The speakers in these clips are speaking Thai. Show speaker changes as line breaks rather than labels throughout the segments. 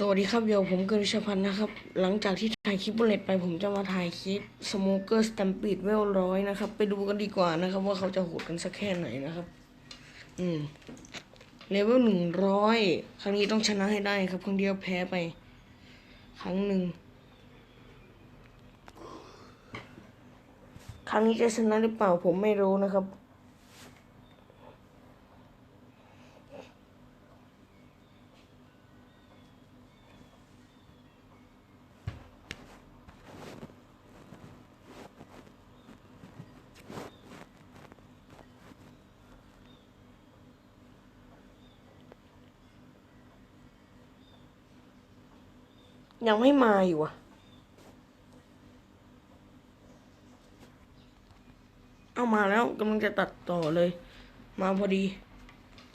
สวัสดีครับเดี๋ยวผมเกิริชพันธ์นะครับ หลังจากที่ถ่ายคลิปบุลเลตไปผมจะมาถ่ายคลิปสโมเกอร์สแตมปีดเวลร้อยนะครับ ไปดูกันดีกว่านะครับ ว่าเขาจะโหดกันสักแค่ไหนนะครับ อืมเลเวลหนึ่งร้อยครั้งนี้ต้องชนะให้ได้ครับ ครั้งเดียวแพ้ไป ครั้งหนึ่ง ครั้งนี้จะชนะหรือเปล่าผมไม่รู้นะครับ ยังไม่มาอยู่อะ เอามาแล้วกำลังจะตัดต่อเลย มาพอดี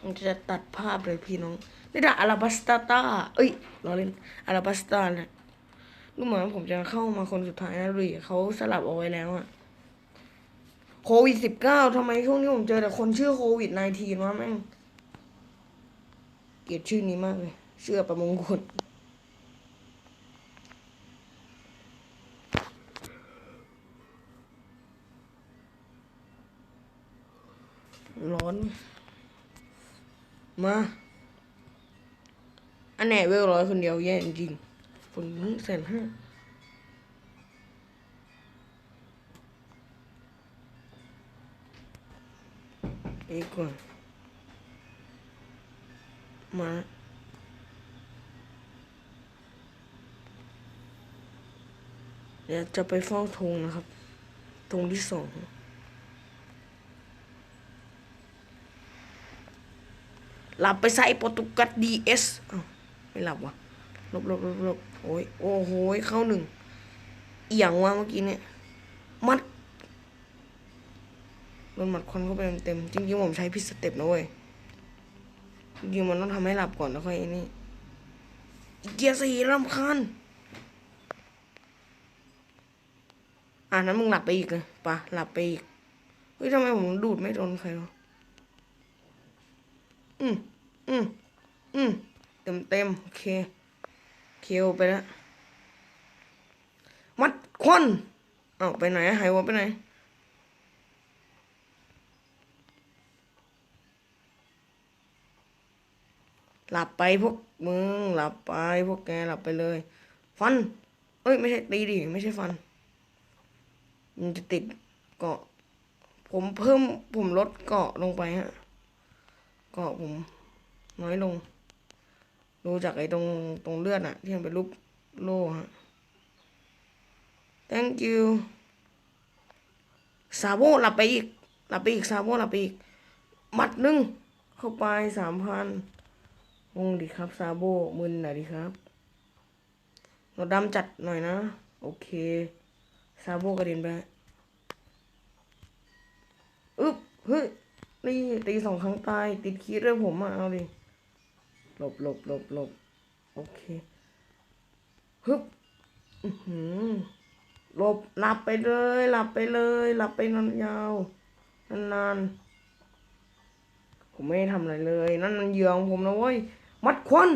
มันจะตัดภาพเลยพี่น้องนี่ด่าอาราบัสตาตาเอ้ยรอเล่นอาราบัสตาเนี่ยดูเหมือนผมจะเข้ามาคนสุดท้ายนะดูดิเขาสลับเอาไว้แล้วอะโควิดสิบเก้าทำไมช่วงนี้ผมเจอแต่คนชื่อโควิด -19 วะแม่ง เกลียดชื่อนี้มากเลยเชื่อประมงคล มา อันไหนเวลร้อยคนเดียวแย่จริงคนนี้แสนห้าอีกก่อนมาเดี๋ยวจะไปเฝ้าธงนะครับธงที่สอง หลับไปใส่โปรตุกัสดีเอสไม่หลับวะลบลบลบลบโอ้ยโอ้โหเข้าหนึ่งเอียงว่ะเมื่อกี้เนี่ย มัดโดนหมัดควันเข้าไปเต็มจริงๆผมใช้พิษสเต็ปนะเว้ยจริงมันต้องทำให้หลับก่อนแล้วค่อยไอ้นี่เกียร์สี่รำคาญอ่านั้นมึงหลับไปอีกเลยปะหลับไปอีกเฮ้ยทำไมผมดูดไม่โดนใครวะอืม อืมอืมเต็มเต็มโอเคเคียวไปแล้วมัดควันอ้าไปไหนหายวัวไปไหนหลับไปพวกมึงหลับไปพวกแกหลับไปเลย ฟัน เอ้ย ไม่ใช่ตีดิไม่ใช่ฟัน มันจะติดเกาะ ผมเพิ่มผมลดเกาะลงไปฮะ เกาะผม น้อยลง ดูจากไอ้ตรงตรงเลือดอะที่มันเป็นรูปโล่ฮะ thank you ซาโบหลับไปอีก หลับไปอีกซาโบหลับไปอีกมัดหนึ่งเข้าไปสามพันงงดิครับซาโบมึนหน่อยดิครับเราดำจัดหน่อยนะ โอเคซาโบกระเด็นไปอึ๊บเฮ้ยนี่ตีสองครั้งตาย ติดคีดด้วยผมมาเอาดิ หลบหลบหลบหลบโอเคฮึบอือหือหลบหลับไปเลย หลับไปเลย หลับไปนานยาวนานๆผมไม่ทำอะไรเลย นั่นมันเหยื่อของผมนะเว้ย มัดควัน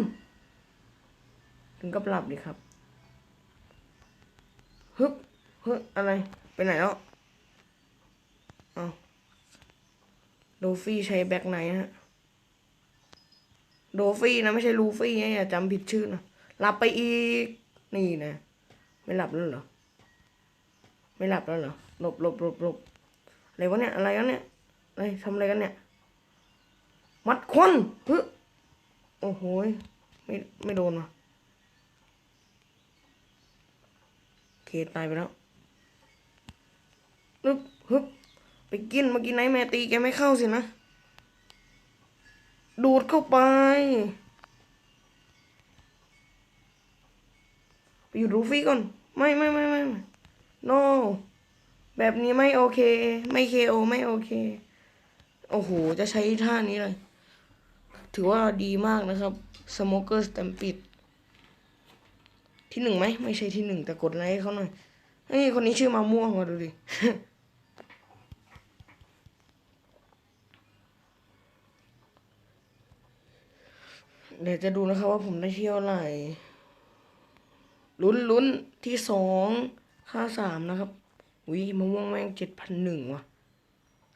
ถึงกับหลับดิครับฮึบฮึบอะไร ไปไหนแล้วเอาโดฟี่ใช้แบ็คไนท์ฮะ โดฟี่นะไม่ใช่ลูฟี่นะอย่าจำผิดชื่อนะหลับไปอีก นี่นะ ไม่หลับแล้วเหรอ ไม่หลับแล้วเหรอหลบหลบหลบหลบอะไรวะเนี่ย อะไรกันเนี่ยอะไรทำอะไรกันเนี่ย มัดควันฮึโอ้โหไม่ไม่โดนว่ะโอเคตายไปแล้วฮึบฮึบไปกินเมื่อกี้ไนแมตีแกไม่เข้าสินะ ดูดเข้าไปไปอยู่รูฟี่ก่อน ไม่ไม่ไม่ไม่ no แบบนี้ไม่โอเค ไม่เคโอไม่โอเค โอ้โห จะใช้ท่านี้เลย ถือว่าดีมากนะครับ Smoker Stampede ที่หนึ่งไหม ไม่ใช่ที่หนึ่งแต่กดไลค์เขาหน่อยเฮ้ยคนนี้ชื่อมาม่วงมาดูดิ เดี๋ยวจะดูนะครับว่าผมได้เที่ยวไหร่ลุ้นลุ้นที่สองค่าสามนะครับวิมะม่วงแม่งเจ็ดพันหนึ่งว่ะ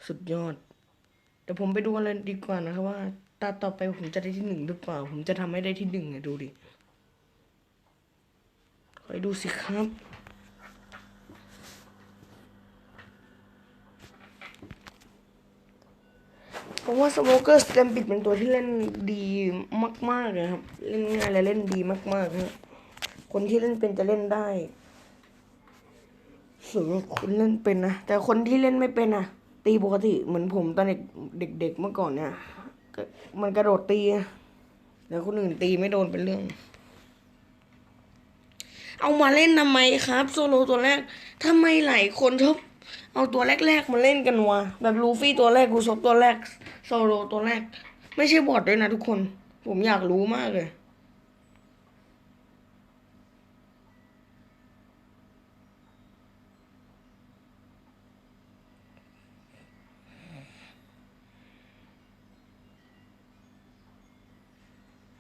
สุดยอด เดี๋ยวผมไปดูกันเลยดีกว่านะครับว่า ตาต่อไปผมจะได้ที่หนึ่งหรือเปล่า ผมจะทำให้ได้ที่หนึ่งไงดูดิคอยดูสิครับ ผมว่าสโมเกอร์สแตมปิดเป็นตัวที่เล่นดีมากๆเลยครับ เล่นง่ายและเล่นดีมากๆฮะคนที่เล่นเป็นจะเล่นได้ส่วนคนเล่นเป็นนะ แต่คนที่เล่นไม่เป็นนะตีปกติเหมือนผมตอนเด็กเด็กๆเมื่อก่อนเนี่ยมันกระโดดตีอะแล้วคนอื่นตีไม่โดนเป็นเรื่อง เอามาเล่นทำไมครับ โซโลตัวแรกทำไมหลายคนชอบ เอาตัวแรกๆมาเล่นกันวะแบบลูฟี่ตัวแรกกูซบตัวแรกโซโลตัวแรก ไม่ใช่บอทด้วยนะทุกคน ผมอยากรู้มากเลย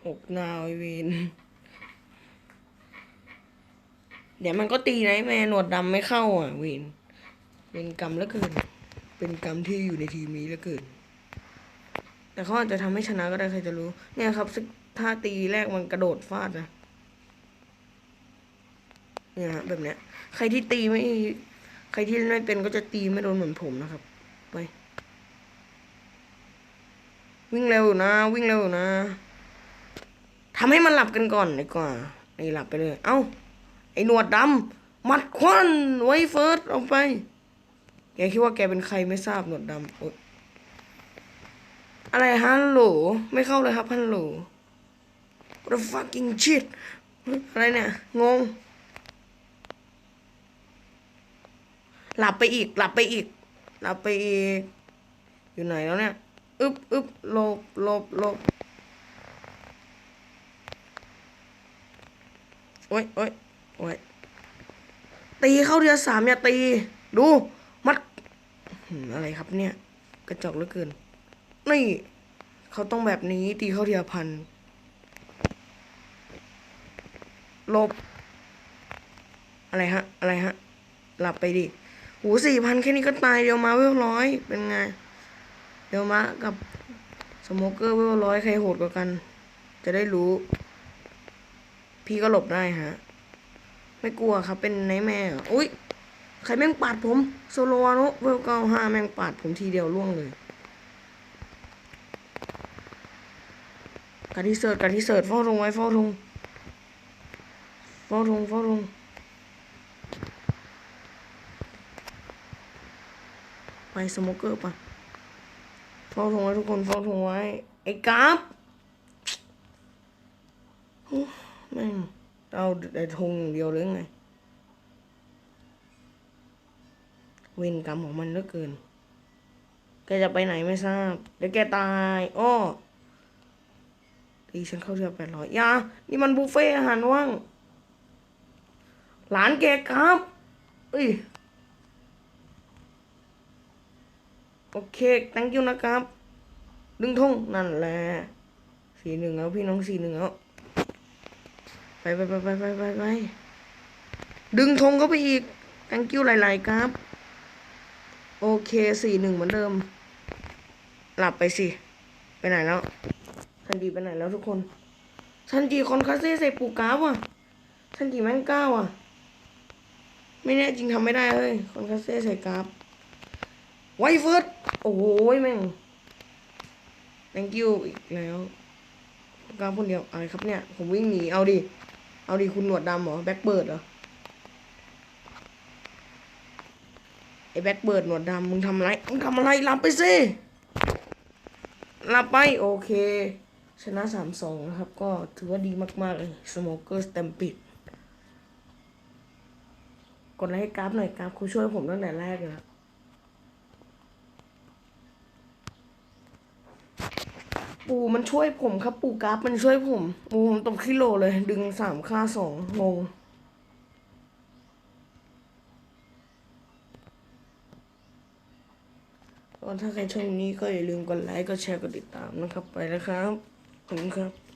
หกนาวไอเวนเดี๋ยวมันก็ตีนะไอ้แม่หนวดดำไม่เข้าอะเวน เป็นกรรมแล้วเกิน เป็นกรรมที่อยู่ในทีมนี้แล้วเกิน แต่เขาอาจจะทำให้ชนะก็ได้ใครจะรู้ เนี่ยครับซึ่งท่าตีแรกมันกระโดดฟาดนะ เนี่ยฮะแบบเนี้ย ใครที่ตีไม่ ใครที่เล่นไม่เป็นก็จะตีไม่โดนเหมือนผมนะครับ ไป วิ่งเร็วนะ วิ่งเร็วนะทำให้มันหลับกันก่อนดีกว่านี่หลับไปเลย เอ้า ไอ้หนวดดำมัดควันไว้เฟิร์สเอาไป แกคิดว่าแกเป็นใครไม่ทราบหนวดดำอ๊ยอะไรฮัลโหล ไม่เข้าเลยครับฮัลโหล What the fucking shit อะไรเนี่ย งง หลับไปอีก หลับไปอีก หลับไปอีก อยู่ไหนแล้วเนี่ย อึบอึบลบลบลบโอ้ยโอ้ยโอ้ยตีเข้าเดือสามอย่าตี ดู อะไรครับเนี่ย กระจอกเหลือเกิน นี่ เขาต้องแบบนี้ตีเข้าเทียพันลบ อะไรฮะ อะไรฮะ หลับไปดิหูสี่พันแค่นี้ก็ตายเดียวมาเวลร้อยเป็นไง เดี๋ยวมากับสโมเกอร์เวลร้อยใครโหดกว่ากัน จะได้รู้ พี่ก็หลบได้ฮะ ไม่กลัวครับเป็นไนแม่อุ้ย ใครแม่งปาดผมโซโลวานุเวลเก้าห้าแม่งปาดผมทีเดียวล่วงเลยการที่เสิร์ชการที่เสิร์ชเฝ้าทงไว้เฝ้าทงเฝ้าทงเฝ้าทงไปสโมเกอร์ปะเฝ้าทงไว้ทุกคนเฝ้าทงไว้ ไอ้กราฟแม่งเอาแต่ธงอย่างเดียวหรือไง เวรกรรมของมันเหลือเกิน แกจะไปไหนไม่ทราบ เดี๋ยวแกตายอ้อตีฉันเข้าเรือแปดร้อยยา นี่มันบุฟเฟ่อาหารว่าง หลานแกครับเอ้ยโอเค thank you นะครับ ดึงธงนั่นแหละสี่หนึ่งแล้วพี่น้องสี่หนึ่งแล้วไปไปไปไปไปไปไปดึงธงเข้าไปอีก thank you หลาย ๆ ครับ โอเคสี่หนึ่งเหมือนเดิม หลับไปสิ ไปไหนแล้วทันดีไปไหนแล้วทุกคนทันดีคอนคาเซ่ใส่ปูกราฟอะทันดีแม่งก้าวอะ ไม่แน่จริงทำไม่ได้เลยคอนคาเซ่ใส่กราฟไวเฟิร์สโอ้โหแม่ง thank you อีกแล้วก้ามคนเดียวอะไรครับเนี่ย ผมวิ่งหนีเอาดิ เอาดิคุณหนวดดำเหรอ แบ็คเบิร์ดเหรอ ไอ้แบ็คเบิร์ดหนวดดำมึงทำอะไร มึงทำอะไรหลับไปสิหลับไป โอเค ชนะสามสองนะครับ ก็ถือว่าดีมาก ๆ เลยสโมเกอร์สเต็มปิด กดไลค์ให้กราฟหน่อยกราฟคุณช่วยผมตั้งแต่แรกเลยนะปู่มันช่วยผมครับ ปู่กราฟมันช่วยผมโอ้ผมตกกิโลเลย ดึงสามค่าสองงง ก็ถ้าใครชอบนี้ก็อย่าลืมกดไลค์กดแชร์กดติดตามนะครับไปแล้วครับขอบคุณครับ